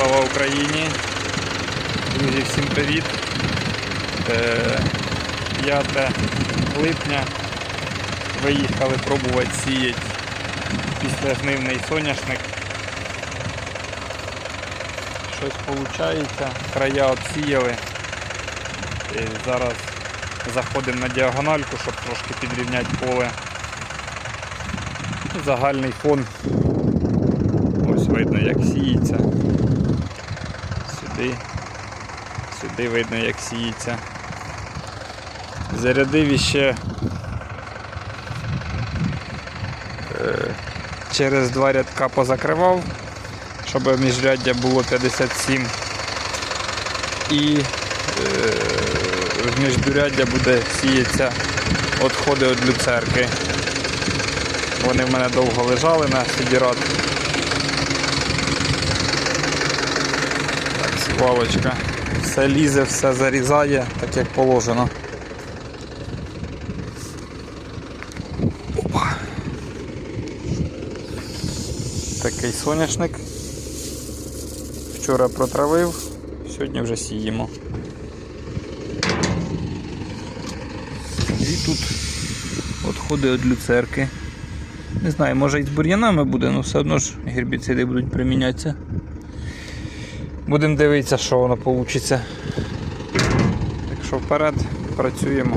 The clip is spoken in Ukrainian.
Слава Україні! Друзі, всім привіт! Е, 5 липня виїхали пробувати сіяти після жнивний соняшник. Щось виходить, края обсіяли. І зараз заходимо на діагональку, щоб трошки підрівняти поле. Загальний фон Ось видно, як сіється. Сюди. Сюди видно, як сіється. Зарядив іще е, через два рядка позакривав, щоб міжряддя було 57. І е, в міждуряддя буде сіятися відходи від люцерки. Вони в мене довго лежали на сідірат. Так. Все лізе, все зарізає, так як положено. Опа. Такий соняшник. Вчора протравив, сьогодні вже сіємо. І тут відходи від люцерки. Не знаю, може і з бур'янами буде, але все одно ж гербіциди будуть примінятися. Будемо дивитися, що воно вийде. Так що вперед, працюємо.